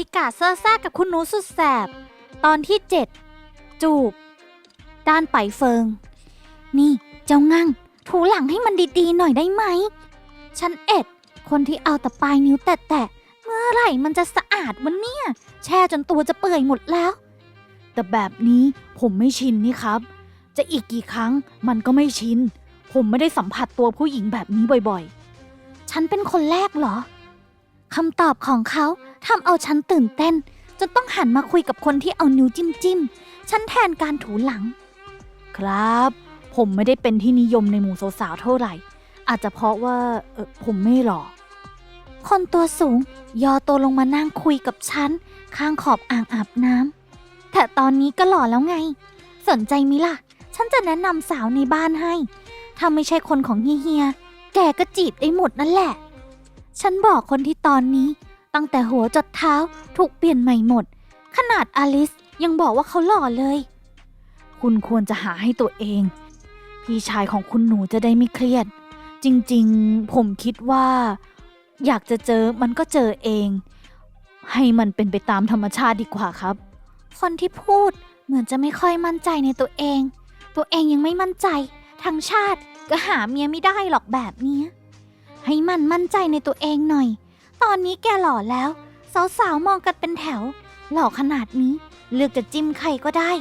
ริกาเซอร์ซ่ากับคุณหนูสุดแสบ ตอนที่ 7 จูบ ด้านไปเฟิง นี่เจ้างั่ง ถูหลังให้มันดีๆหน่อยได้ไหม ฉันเอ็ด คนที่เอาแต่ปลายนิ้วแตะๆเมื่อไหร่มันจะสะอาดวันเนี่ย แช่จนตัวจะเปื่อยหมดแล้ว แต่แบบนี้ผมไม่ชินนี่ครับ จะอีกกี่ครั้งมันก็ไม่ชิน ผมไม่ได้สัมผัสตัวผู้หญิงแบบนี้บ่อยๆ ฉันเป็นคนแรกเหรอคำตอบของเขา ทำเอาฉันตื่นเต้น จนต้องหันมาคุยกับคนที่เอานิ้วจิ้มจิ้มๆฉันแทนการถูหลัง ครับ ผมไม่ได้เป็นที่นิยมในหมู่สาวๆเท่าไหร่ อาจจะเพราะว่าเออผมไม่หล่อคนตัวสูง ยอตัวลงมานั่งคุยกับฉัน ข้างขอบอ่างอาบน้ำแต่ตอนนี้ก็หล่อแล้วไง สนใจมิล่ะ ฉันจะแนะนำสาวในบ้านให้ถ้าไม่ใช่คนของเฮียๆแกก็จีบได้หมดนั่นแหละ ฉันบอกคนที่ตอนนี้ ตั้งแต่หัวจดเท้าถูกเปลี่ยนใหม่หมด ขนาดอลิสยังบอกว่าเขาหล่อเลย คุณควรจะหาให้ตัวเอง พี่ชายของคุณหนูจะได้ไม่เครียด จริงๆ ผมคิดว่า อยากจะเจอมันก็เจอเอง ให้มันเป็นไปตามธรรมชาติดีกว่าครับ คนที่พูดเหมือนจะไม่ค่อยมั่นใจในตัวเอง ตัวเองยังไม่มั่นใจ ทั้งชาติก็หาเมียไม่ได้หรอกแบบนี้ ให้มันมั่นใจในตัวเองหน่อย ตอนนี้แกหล่อแล้ว สาวๆมองกันเป็นแถว หล่อขนาดนี้ เลือกจะจิ้มใครก็ได้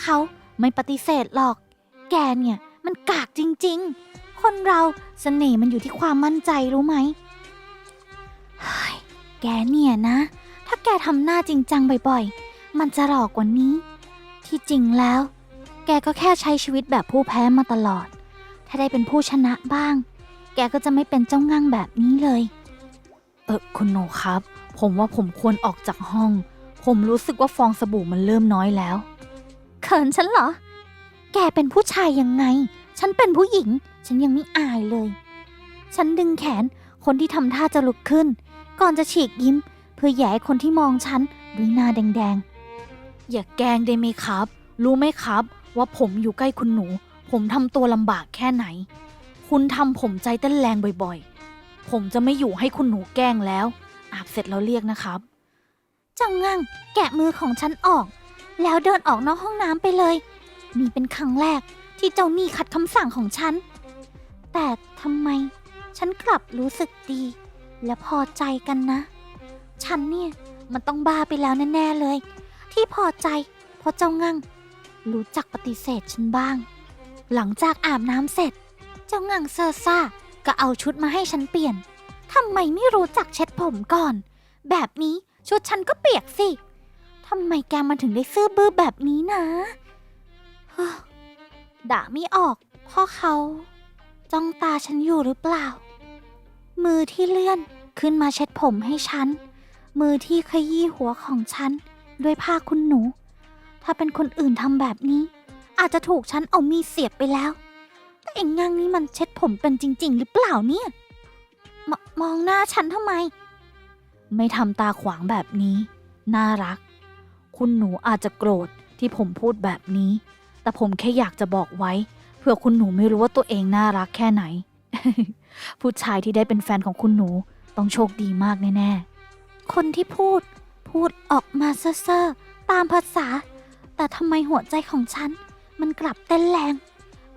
เขาไม่ปฏิเสธหรอก แกเนี่ย มันกากจริงๆ คนเราเสน่ห์มันอยู่ที่ความมั่นใจรู้ไหมเฮ้ยแกเนี่ยนะ ถ้าแกทำหน้าจริงจังบ่อยๆ มันจะหลอกกว่านี้ ที่จริงแล้ว แกก็แค่ใช้ชีวิตแบบผู้แพ้มาตลอด ถ้าได้เป็นผู้ชนะบ้าง แกก็จะไม่เป็นเจ้างั่งแบบนี้เลย เออคุณโนครับ ผมว่าผมควรออกจากห้อง ผมรู้สึกว่าฟองสบู่มันเริ่มน้อยแล้ว เขินฉันเหรอ แกเป็นผู้ชายยังไง ฉันเป็นผู้หญิง ฉันยังไม่อายเลย ฉันดึงแขนคนที่ทำท่าจะลุกขึ้น ก่อนจะฉีกยิ้ม เพื่อแย่ให้คนที่มองฉันด้วยหน้าแดงๆ อย่าแกล้งได้ไหมครับ รู้ไหมครับ ว่าผมอยู่ใกล้คุณหนู ผมทำตัวลำบากแค่ไหน คุณทำผมใจเต้นแรงบ่อย ผมจะไม่อยู่ให้คุณหนูแกล้งแล้ว อาบเสร็จแล้วเรียกนะครับจังงั่งแกะมือของฉันออก แล้วเดินออกนอกห้องน้ำไปเลย นี่เป็นครั้งแรกที่เจ้านี่ขัดคำสั่งของฉัน แต่ทำไมฉันกลับรู้สึกดี และพอใจกันนะ ฉันเนี่ยมันต้องบ้าไปแล้วแน่ๆเลย ที่พอใจเพราะเจ้างั่ง รู้จักปฏิเสธฉันบ้าง หลังจากอาบน้ำเสร็จ เจ้างั่งเซอร์ซ่า ก็เอาชุดมาให้ฉันเปลี่ยน ทำไมไม่รู้จักเช็ดผมก่อน แบบนี้ชุดฉันก็เปียกสิ ทำไมแกมาถึงได้ซื่อบื้อแบบนี้นะเฮ้อด่าไม่ออกเพราะเขา จ้องตาฉันอยู่หรือเปล่า มือที่เลื่อนขึ้นมาเช็ดผมให้ฉัน มือที่ขยี้หัวของฉัน ด้วยผ้าคุณหนู ถ้าเป็นคนอื่นทำแบบนี้ อาจจะถูกฉันเอามีเสียบไปแล้ว เอ็งงังนี้มันเช็ดผมเป็นจริง ๆ หรือเปล่าเนี่ยมมองหน้าฉันทำไม ไม่ทำตาขวางแบบนี้ น่ารัก คุณหนูอาจจะโกรธที่ผมพูดแบบนี้ แต่ผมแค่อยากจะบอกไว้เผื่อคุณหนูไม่รู้ว่าตัวเองน่ารักแค่ไหน ผู้ชายที่ได้เป็นแฟนของคุณหนูต้องโชคดีมากแน่ๆ คนที่พูด พูดออกมาเซ่อๆตามภาษา แต่ทำไมหัวใจของฉัน มันกลับเต้นแรง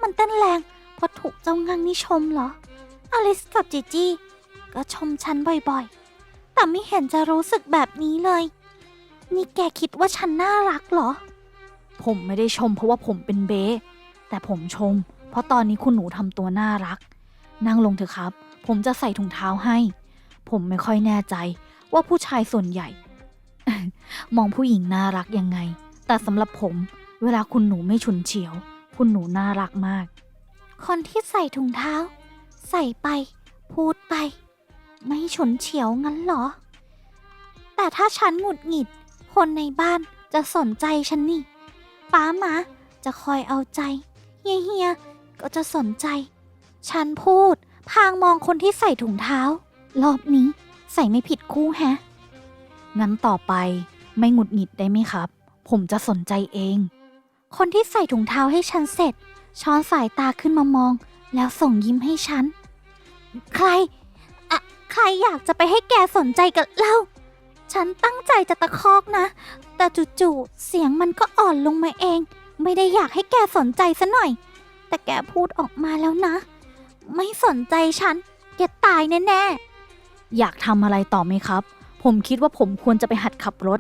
มันเต้นแรง เพราถูกเจ้างังนี่ชมเหรอ อลิสกับจีจี้ ก็ชมฉันบ่อยๆ แต่ไม่เห็นจะรู้สึกแบบนี้เลย นี่แกคิดว่าฉันน่ารักเหรอ ผมไม่ได้ชมเพราะว่าผมเป็นเบ๊แต่ผมชม เพราะตอนนี้คุณหนูทำตัวน่ารัก นั่งลงเถอะครับ ผมจะใส่ถุงเท้าให้ ผมไม่ค่อยแน่ใจว่าผู้ชายส่วนใหญ่ มองผู้หญิงน่ารักยังไง แต่สำหรับผม เวลาคุณหนูไม่ฉุนเฉียว คุณหนูน่ารักมาก คนที่ใส่ถุงเท้า ใส่ไป พูดไป ไม่ฉุนเฉียวงั้นเหรอ แต่ถ้าฉันหงุดหงิด คนในบ้านจะสนใจฉันนี่ป้าหมาจะคอยเอาใจเฮียเฮียก็จะสนใจ ฉันพูด พางมองคนที่ใส่ถุงเท้า รอบนี้ใส่ไม่ผิดคู่แฮะ งั้นต่อไปไม่หงุดหงิดได้ไหมครับ ผมจะสนใจเอง คนที่ใส่ถุงเท้าให้ฉันเสร็จ ช้อนสายตาขึ้นมามอง แล้วส่งยิ้มให้ฉัน ใครอะใครอยากจะไปให้แกสนใจกับเล่าฉันตั้งใจจะตะคอกนะ แต่จู่ๆเสียงมันก็อ่อนลงมาเอง ไม่ได้อยากให้แกสนใจซะหน่อย แต่แกพูดออกมาแล้วนะ ไม่สนใจฉัน แกตายแน่ๆ อยากทำอะไรต่อไหมครับ ผมคิดว่าผมควรจะไปหัดขับรถ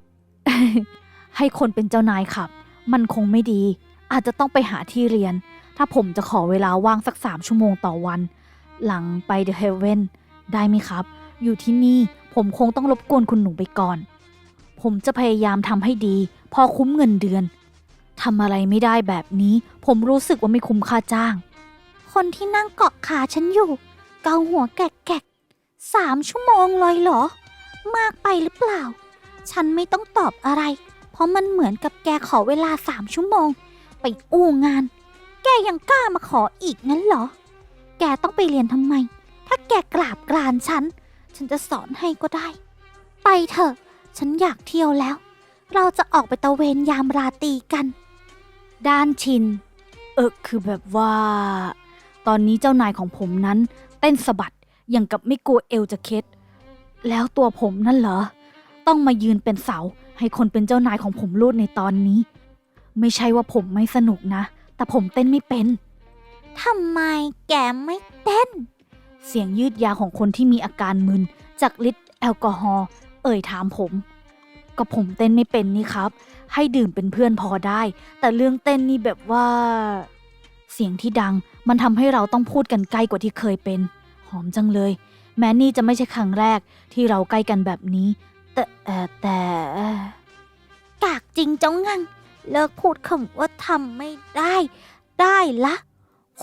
ให้คนเป็นเจ้านายขับ มันคงไม่ดี อาจจะต้องไปหาที่เรียน ถ้าผมจะขอเวลาว่างสักสามชั่วโมงต่อวัน หลังไปเดอะเฮเวนได้ไหมครับ อยู่ที่นี่ผมคงต้องรบกวนคุณหนูไปก่อน ผมจะพยายามทำให้ดี พอคุ้มเงินเดือนทำอะไรไม่ได้แบบนี้ ผมรู้สึกว่าไม่คุ้มค่าจ้าง คนที่นั่งเกาะขาฉันอยู่ เกาหัวแกะแกๆสามชั่วโมงเลยเหรอ มากไปหรือเปล่า ฉันไม่ต้องตอบอะไร เพราะมันเหมือนกับแกขอเวลาสามชั่วโมง ไปอู้งาน แกยังกล้ามาขออีกงั้นเหรอ แกต้องไปเรียนทำไม ถ้าแกกราบกรานฉัน ฉันจะสอนให้ก็ได้ ไปเถอะ ฉันอยากเที่ยวแล้ว เราจะออกไปตะเวนยามราตรีกัน ด้านชิน เออคือแบบว่า ตอนนี้เจ้านายของผมนั้น เต้นสะบัดอย่างกับไม่กลัวเอวจะเคล็ดแล้วตัวผมนั่นเหรอ ต้องมายืนเป็นเสาให้คนเป็นเจ้านายของผมรูดในตอนนี้ ไม่ใช่ว่าผมไม่สนุกนะ แต่ผมเต้นไม่เป็น ทำไมแกไม่เต้น เสียงยืดยาวของคนที่มีอาการมึน จากฤทธิ์แอลกอฮอล์เอ่ยถามผม ก็ผมเต้นไม่เป็นนี่ครับ ให้ดื่มเป็นเพื่อนพอได้ แต่เรื่องเต้นนี่แบบว่า เสียงที่ดังมันทำให้เราต้องพูดกันใกล้กว่าที่เคยเป็น หอมจังเลย แม้นี่จะไม่ใช่ครั้งแรกที่เราใกล้กันแบบนี้ แต่แต่กากจริงจ้องงัง เลิกพูดคำว่าทำไม่ได้ ได้ละ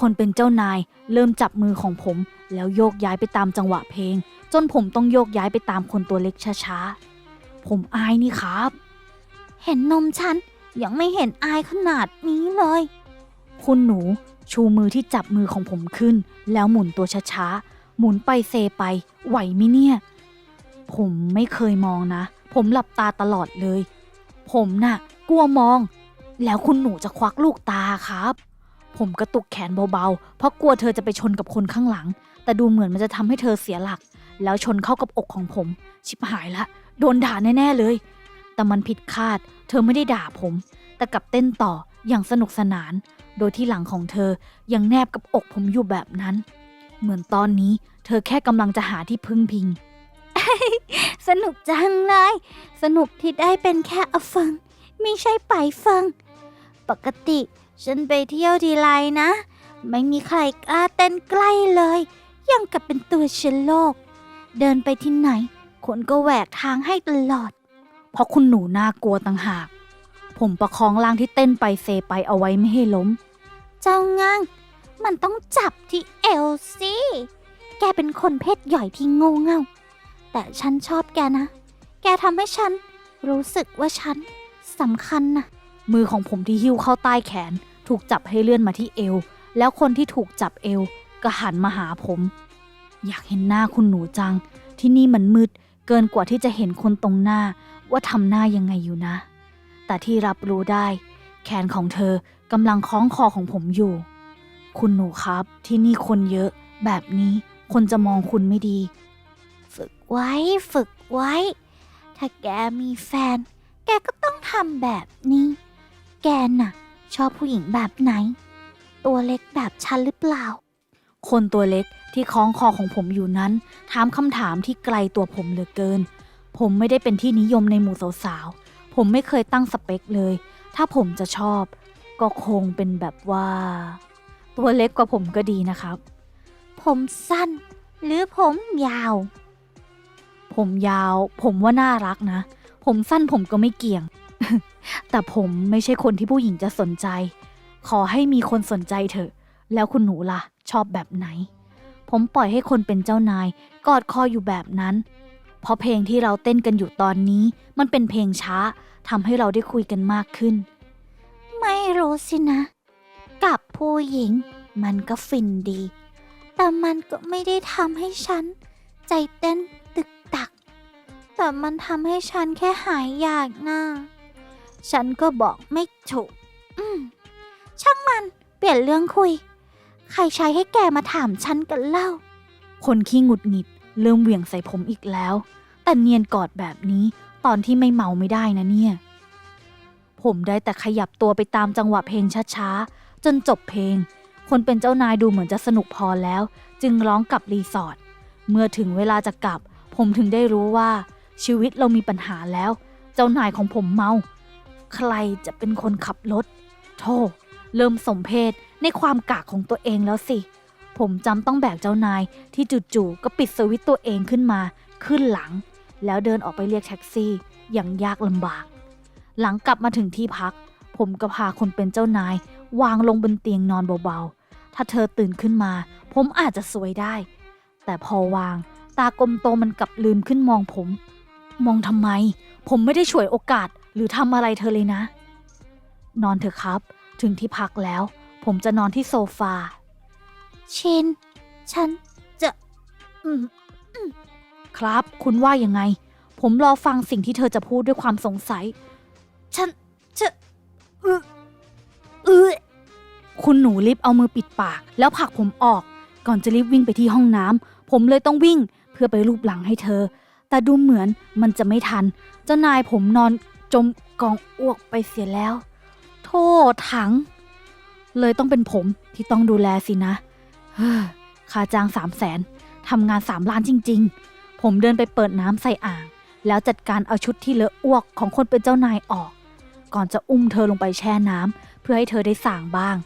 คนเป็นเจ้านายเริ่มจับมือของผม แล้วโยกย้ายไปตามจังหวะเพลง จนผมต้องโยกย้ายไปตามคนตัวเล็กช้าๆ ผมอายนี่ครับ เห็นนมฉัน ยังไม่เห็นอายขนาดนี้เลย คุณหนูชูมือที่จับมือของผมขึ้น แล้วหมุนตัวช้าๆ หมุนไปเซไป ไหวไหมเนี่ย ผมไม่เคยมองนะ ผมหลับตาตลอดเลย ผมน่ะ กลัวมอง แล้วคุณหนูจะควักลูกตาครับ ผมกระตุกแขนเบาๆ เพราะกลัวเธอจะไปชนกับคนข้างหลัง แต่ดูเหมือนมันจะทำให้เธอเสียหลัก แล้วชนเข้ากับอกของผม ชิบหายละ โดนด่าแน่ๆเลย แต่มันผิดคาด เธอไม่ได้ด่าผม แต่กลับเต้นต่ออย่างสนุกสนาน โดยที่หลังของเธอยังแนบกับอกผมอยู่แบบนั้น เหมือนตอนนี้ เธอแค่กำลังจะหาที่พึ่งพิงสนุกจังเลย สนุกที่ได้เป็นแค่อเฟิง ไม่ใช่ไปเฟิง ปกติฉันไปเที่ยวทีไรนะ ไม่มีใครกล้าเต้นใกล้เลย ยังกับเป็นตัวเชื้อโลกเดินไปที่ไหน คนก็แหวกทางให้ตลอด เพราะคุณหนูน่ากลัวต่างหาก ผมประคองร่างที่เต้นไปเซไปเอาไว้ไม่ให้ล้ม เจ้างังมันต้องจับที่เอวสิแกเป็นคนเพศใหญ่ที่โง่เง่า แต่ฉันชอบแกนะ แกทำให้ฉันรู้สึกว่าฉัน สำคัญนะมือของผมที่หิ้วเข้าใต้แขน ถูกจับให้เลื่อนมาที่เอว แล้วคนที่ถูกจับเอว ก็หันมาหาผม อยากเห็นหน้าคุณหนูจัง ที่นี่มันมืดเกินกว่าที่จะเห็นคนตรงหน้าว่าทำหน้ายังไงอยู่นะ แต่ที่รับรู้ได้ แขนของเธอกำลังคล้องคอของผมอยู่ คุณหนูครับ ที่นี่คนเยอะ แบบนี้คนจะมองคุณไม่ดี ฝึกไว้ ฝึกไว้ ถ้าแกมีแฟน แกก็ ทำแบบนี้ แกน่ะ ชอบผู้หญิงแบบไหน ตัวเล็กแบบฉันหรือเปล่า คนตัวเล็กที่คล้องคอของผมอยู่นั้น ถามคำถามที่ไกลตัวผมเหลือเกิน ผมไม่ได้เป็นที่นิยมในหมู่สาวๆ ผมไม่เคยตั้งสเปคเลย ถ้าผมจะชอบ ก็คงเป็นแบบว่า ตัวเล็กกว่าผมก็ดีนะครับ ผมสั้น หรือผมยาว ผมยาว ผมว่าน่ารักนะ ผมสั้นผมก็ไม่เกี่ยง แต่ผมไม่ใช่คนที่ผู้หญิงจะสนใจ ขอให้มีคนสนใจเถอะ แล้วคุณหนูล่ะ ชอบแบบไหน ผมปล่อยให้คนเป็นเจ้านาย กอดคออยู่แบบนั้น เพราะเพลงที่เราเต้นกันอยู่ตอนนี้ มันเป็นเพลงช้าทำให้เราได้คุยกันมากขึ้น ไม่รู้สินะ กับผู้หญิง มันก็ฟินดี แต่มันก็ไม่ได้ทำให้ฉัน ใจเต้นตึกตัก แต่มันทำให้ฉันแค่หายอยากนะ ฉันก็บอกไม่ถูก อืม ช่างมัน เปลี่ยนเรื่องคุย ใครใช้ให้แกมาถามฉันกันเล่า คนขี้หงุดหงิด เริ่มเหวี่ยงใส่ผมอีกแล้ว แต่เนียนกอดแบบนี้ ตอนที่ไม่เมาไม่ได้นะเนี่ย ผมได้แต่ขยับตัวไปตามจังหวะเพลงช้าๆ จนจบเพลง คนเป็นเจ้านายดูเหมือนจะสนุกพอแล้ว จึงร้องกลับรีสอร์ท เมื่อถึงเวลาจะกลับ ผมถึงได้รู้ว่าชีวิตเรามีปัญหาแล้ว เจ้านายของผมเมา ใครจะเป็นคนขับรถโธ่เริ่มสมเพศในความกากของตัวเองแล้วสิ ผมจำต้องแบกเจ้านายที่จู่ๆก็ปิดสวิตตัวเองขึ้นมาขึ้นหลัง แล้วเดินออกไปเรียกแท็กซี่อย่างยากลำบาก หลังกลับมาถึงที่พัก ผมก็พาคนเป็นเจ้านาย วางลงบนเตียงนอนเบาๆ ถ้าเธอตื่นขึ้นมา ผมอาจจะสวยได้ แต่พอวาง ตากลมโตมันกลับลืมขึ้นมองผม มองทำไม ผมไม่ได้ฉวยโอกาส หรือทำอะไรเธอเลยนะ นอนเถอะครับ ถึงที่พักแล้ว ผมจะนอนที่โซฟา ชิน ฉันจะอืมอืมครับ คุณว่ายังไง ผมรอฟังสิ่งที่เธอจะพูดด้วยความสงสัย ฉันจะเออเออคุณหนูรีบเอามือปิดปาก แล้วผลักผมออก ก่อนจะรีบวิ่งไปที่ห้องน้ำผมเลยต้องวิ่งเพื่อไปรูปหลังให้เธอ แต่ดูเหมือนมันจะไม่ทัน เจ้านายผมนอน จมกองอ้วกไปเสียแล้ว โทษถัง เลยต้องเป็นผมที่ต้องดูแลสินะเฮ้อค่าจ้างสามแสนทำงานสามล้านจริง ๆ ผมเดินไปเปิดน้ำใส่อ่าง แล้วจัดการเอาชุดที่เลอะอ้วกของคนเป็นเจ้านายออก ก่อนจะอุ้มเธอลงไปแช่น้ำเพื่อให้เธอได้ส่างบ้าง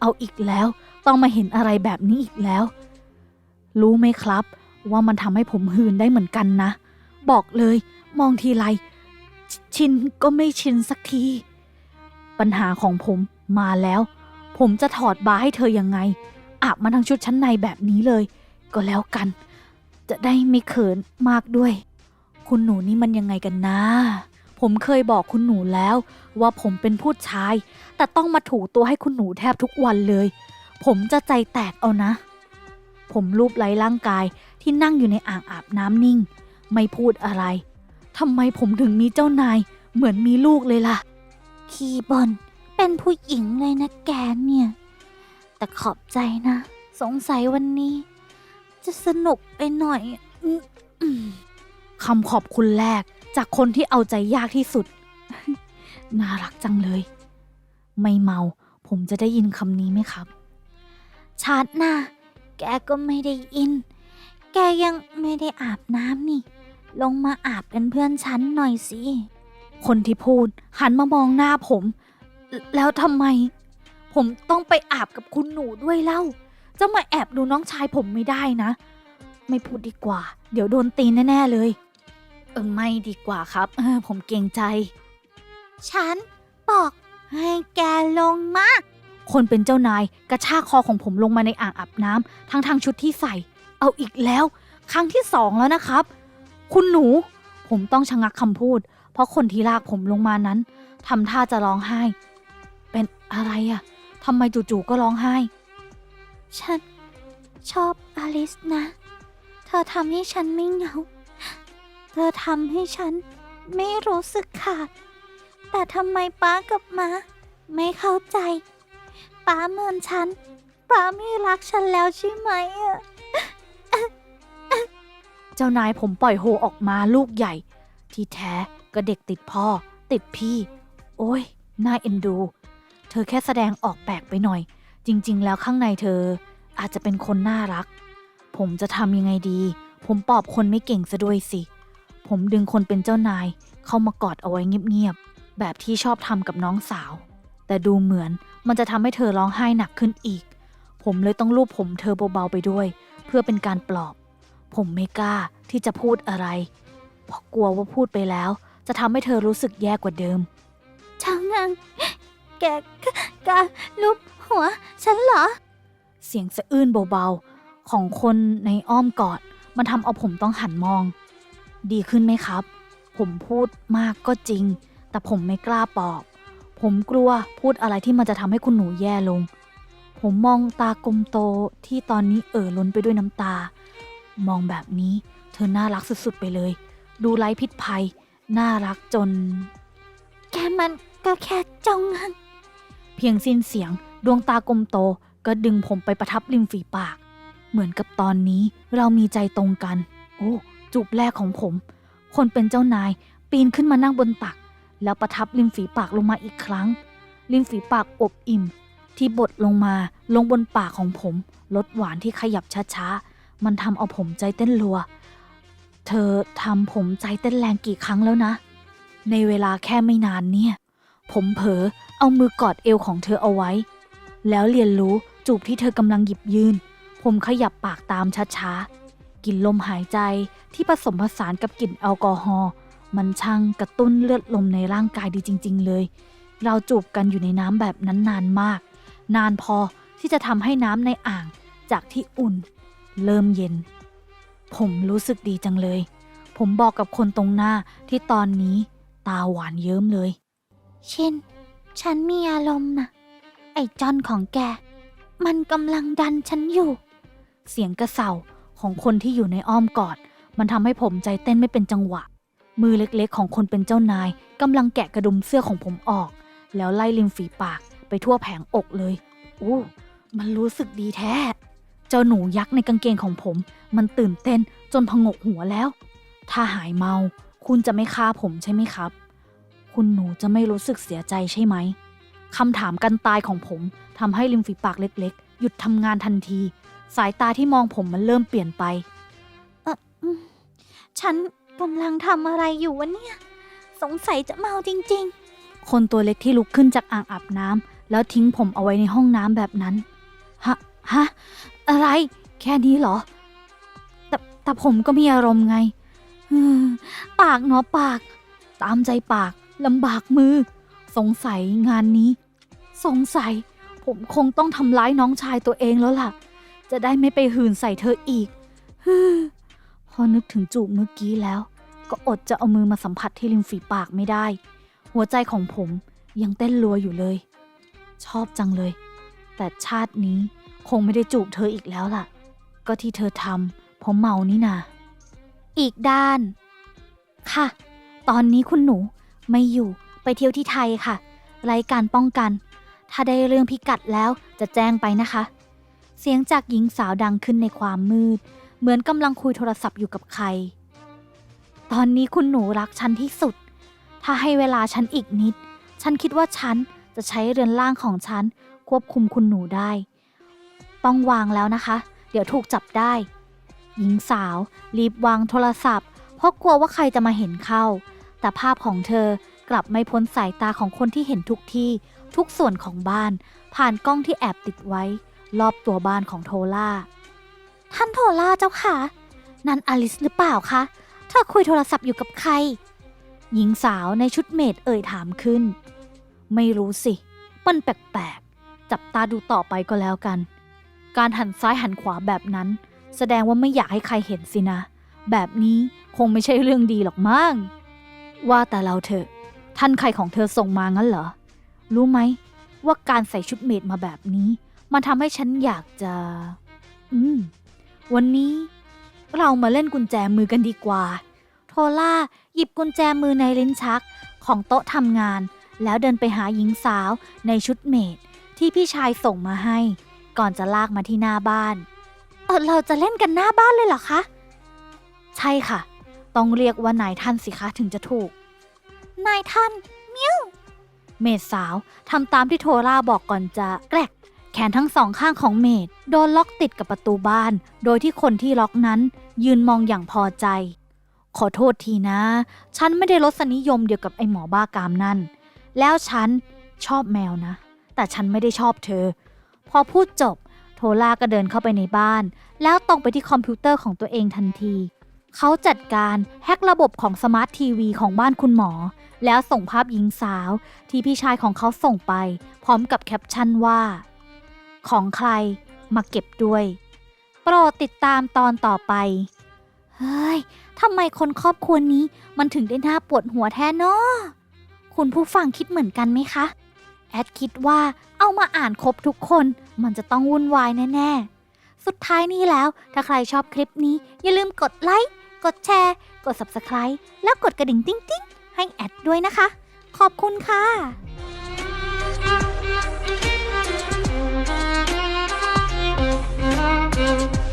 เอาอีกแล้วต้องมาเห็นอะไรแบบนี้อีกแล้ว รู้ไหมครับ ว่ามันทำให้ผมหืนได้เหมือนกันนะ บอกเลย มองทีไร ชินก็ไม่ชินสักที ปัญหาของผมมาแล้ว ผมจะถอดบาให้เธอยังไงอาบมาทั้งชุดชั้นในแบบนี้เลย ก็แล้วกัน จะได้ไม่เขินมากด้วย คุณหนูนี่มันยังไงกันนะ ผมเคยบอกคุณหนูแล้วว่าผมเป็นผู้ชาย แต่ต้องมาถูตัวให้คุณหนูแทบทุกวันเลย ผมจะใจแตกเอานะ ผมรูปไล้ร่างกายที่นั่งอยู่ในอ่างอาบน้ำนิ่ง ไม่พูดอะไร ทำไมผมถึงมีเจ้านายเหมือนมีลูกเลยล่ะ คีบอนเป็นผู้หญิงเลยนะแกเนี่ย แต่ขอบใจนะ สงสัยวันนี้ จะสนุกไปหน่อยอืมอืมคำขอบคุณแรกจากคนที่เอาใจยากที่สุด น่ารักจังเลย ไม่เมาผมจะได้ยินคำนี้ไหมครับ ชาร์ตหน้า แกก็ไม่ได้ยิน แกยังไม่ได้อาบน้ำนี่ ลงมาอาบเป็นเพื่อนฉันหน่อยสิ คนที่พูดหันมามองหน้าผม แล้วทำไม ผมต้องไปอาบกับคุณหนูด้วยเล่า จะมาแอบดูน้องชายผมไม่ได้นะ ไม่พูดดีกว่า เดี๋ยวโดนตีนแน่ๆเลย เออไม่ดีกว่าครับเออผมเกรงใจ ฉันบอกให้แกลงมา คนเป็นเจ้านายกระชากคอของผมลงมาในอ่างอาบน้ำทั้งทางชุดที่ใส่ เอาอีกแล้ว ครั้งที่สองแล้วนะครับ คุณหนู ผมต้องชะงักคำพูด เพราะคนที่ลากผมลงมานั้นทำท่าจะร้องไห้ เป็นอะไรอะทำไมจู่ๆก็ร้องไห้ ฉันชอบอลิสนะ เธอทำให้ฉันไม่เหงา เธอทำให้ฉันไม่รู้สึกขาด แต่ทำไมป้ากับมาไม่เข้าใจ ป้าเมือนฉัน ป้าไม่รักฉันแล้วใช่ไหมอะ จ้านายผมปล่อยโฮออกมาลูกใหญ่ ที่แท้ก็เด็กติดพ่อ ติดพี่ โอ้ยน่าเอ็นดู เธอแค่แสดงออกแปลกไปหน่อย จริง ๆ แล้วข้างในเธอ อาจจะเป็นคนน่ารัก ผมจะทำยังไงดี ผมปอบคนไม่เก่งซะด้วยสิ ผมดึงคนเป็นเจ้านาย เข้ามากอดเอาไว้เงียบๆแบบที่ชอบทำกับน้องสาว แต่ดูเหมือนมันจะทำให้เธอร้องไห้หนักขึ้นอีก ผมเลยต้องลูบผมเธอเบาๆไปด้วย เพื่อเป็นการปลอบ ผมไม่กล้าที่จะพูดอะไร เพราะกลัวว่าพูดไปแล้ว จะทำให้เธอรู้สึกแย่กว่าเดิมช่างนังแกกาลุบหัว ฉันเหรอ เสียงสะอื้นเบาๆ ของคนในอ้อมกอด มันทำเอาผมต้องหันมอง ดีขึ้นไหมครับ ผมพูดมากก็จริง แต่ผมไม่กล้าปอบ ผมกลัวพูดอะไรที่มันจะทำให้คุณหนูแย่ลง ผมมองตากลมโตที่ตอนนี้เอ่อล้นไปด้วยน้ำตา มองแบบนี้ เธอน่ารักสุดๆไปเลย ดูไร้พิษภัย น่ารักจนแค่มันก็แค่จ้องงันเพียงสิ้นเสียงดวงตากลมโตก็ดึงผมไปประทับริมฝีปาก เหมือนกับตอนนี้เรามีใจตรงกัน โอ้จูบแรกของผม คนเป็นเจ้านายปีนขึ้นมานั่งบนตัก แล้วประทับริมฝีปากลงมาอีกครั้ง ริมฝีปากอบอิ่ม ที่บดลงมาลงบนปากของผมรสหวานที่ขยับช้าๆ มันทำเอาผมใจเต้นรัว เธอทำผมใจเต้นแรงกี่ครั้งแล้วนะ ในเวลาแค่ไม่นานเนี่ย ผมเผลอเอามือกอดเอวของเธอเอาไว้ แล้วเรียนรู้จูบที่เธอกำลังหยิบยืน ผมขยับปากตามช้าๆกลิ่นลมหายใจที่ผสมผสานกับกลิ่นแอลกอฮอล์มันช่างกระตุ้นเลือดลมในร่างกายดีจริง ๆ เลย เราจูบกันอยู่ในน้ำแบบนั้นนานมาก นานพอที่จะทำให้น้ำในอ่างจากที่อุ่น เริ่มเย็น ผมรู้สึกดีจังเลย ผมบอกกับคนตรงหน้าที่ตอนนี้ตาหวานเยิ้มเลยชินฉันมีอารมณ์นะไอ้จอนของแก มันกำลังดันฉันอยู่ เสียงกระเสาของคนที่อยู่ในอ้อมกอด มันทำให้ผมใจเต้นไม่เป็นจังหวะ มือเล็กๆ ของคนเป็นเจ้านายกำลังแกะกระดุมเสื้อของผมออก แล้วไล่ริมฝีปากไปทั่วแผงอกเลย อู้ มันรู้สึกดีแท้ เจ้าหนูยักษ์ในกางเกงของผม มันตื่นเต้นจนพงกหัวแล้ว ถ้าหายเมา คุณจะไม่ฆ่าผมใช่ไหมครับ คุณหนูจะไม่รู้สึกเสียใจใช่ไหมคำถามกันตายของผมทำให้ริมฝีปากเล็กๆ หยุดทำงานทันที สายตาที่มองผมมันเริ่มเปลี่ยนไป เอออืมฉันกำลังทำอะไรอยู่วะเนี่ย สงสัยจะเมาจริงๆ คนตัวเล็กที่ลุกขึ้นจากอ่างอาบน้ำแล้วทิ้งผมเอาไว้ในห้องน้ำแบบนั้น ฮะ ฮะ อะไร แค่นี้เหรอ แต่แต่ผมก็มีอารมณ์ไงปากเนาะปาก ตามใจปากลำบากมือ สงสัยงานนี้ สงสัย ผมคงต้องทำร้ายน้องชายตัวเองแล้วล่ะ จะได้ไม่ไปหื่นใส่เธออีกพอนึกถึงจูบเมื่อกี้แล้ว ก็อดจะเอามือมาสัมผัสที่ริมฝีปากไม่ได้ หัวใจของผมยังเต้นรัวอยู่เลย ชอบจังเลย แต่ชาตินี้ คงไม่ได้จูบเธออีกแล้วล่ะ ก็ที่เธอทำเพราะเมานี่นาอีกด้าน ค่ะ ตอนนี้คุณหนูไม่อยู่ไปเที่ยวที่ไทยค่ะไร้การป้องกัน ถ้าได้เรื่องพิกัดแล้วจะแจ้งไปนะคะ เสียงจากหญิงสาวดังขึ้นในความมืด เหมือนกำลังคุยโทรศัพท์อยู่กับใคร ตอนนี้คุณหนูรักฉันที่สุด ถ้าให้เวลาฉันอีกนิด ฉันคิดว่าฉันจะใช้เรือนร่างของฉันควบคุมคุณหนูได้ ต้องวางแล้วนะคะ เดี๋ยวถูกจับได้ หญิงสาว รีบวางโทรศัพท์ เพราะกลัวว่าใครจะมาเห็นเข้า แต่ภาพของเธอกลับไม่พ้นสายตาของคนที่เห็นทุกที่ ทุกส่วนของบ้าน ผ่านกล้องที่แอบติดไว้ รอบตัวบ้านของโทล่า ท่านโทล่าเจ้าค่ะ นั่นอลิสหรือเปล่าคะเธอคุยโทรศัพท์อยู่กับใคร หญิงสาวในชุดเมดเอ่ยถามขึ้น ไม่รู้สิ มันแปลกๆ จับตาดูต่อไปก็แล้วกัน การหันซ้ายหันขวาแบบนั้น แสดงว่าไม่อยากให้ใครเห็นสินะ แบบนี้คงไม่ใช่เรื่องดีหรอกมั้งว่าแต่เราเถอะ ท่านใครของเธอส่งมางั้นเหรอ รู้ไหมว่าการใส่ชุดเมดมาแบบนี้ มันทำให้ฉันอยากจะ อืม วันนี้เรามาเล่นกุญแจมือกันดีกว่า โทล่าหยิบกุญแจมือในลิ้นชักของโต๊ะทำงาน แล้วเดินไปหาหญิงสาวในชุดเมดที่พี่ชายส่งมาให้ ก่อนจะลากมาที่หน้าบ้านเออเราจะเล่นกันหน้าบ้านเลยเหรอคะ ใช่ค่ะ ต้องเรียกว่านายท่านสิคะถึงจะถูก นายท่านมิวเมดสาวทำตามที่โทราบอกก่อนจะแกรกแขนทั้งสองข้างของเมดโดนล็อกติดกับประตูบ้าน โดยที่คนที่ล็อกนั้น ยืนมองอย่างพอใจ ขอโทษทีนะ ฉันไม่ได้รสนิยมเดียวกับไอหมอบ้ากามนั่น แล้วฉันชอบแมวนะ แต่ฉันไม่ได้ชอบเธอ พอพูดจบ โทล่าก็เดินเข้าไปในบ้าน แล้วตรงไปที่คอมพิวเตอร์ของตัวเองทันที เขาจัดการแฮกระบบของสมาร์ททีวีของบ้านคุณหมอ แล้วส่งภาพหญิงสาวที่พี่ชายของเขาส่งไป พร้อมกับแคปชั่นว่า ของใครมาเก็บด้วย โปรดติดตามตอนต่อไป เฮ้ยทำไมคนครอบครัวนี้มันถึงได้น่าปวดหัวแท้เนาะคุณผู้ฟังคิดเหมือนกันไหมคะ แอดคิดว่าเอามาอ่านครบทุกคน มันจะต้องวุ่นวายแน่ ๆ สุดท้ายนี้แล้ว ถ้าใครชอบคลิปนี้ อย่าลืมกดไลค์ กดแชร์ กด Subscribe แล้วกดกระดิ่งติ๊งๆ ให้แอดด้วยนะคะ ขอบคุณค่ะ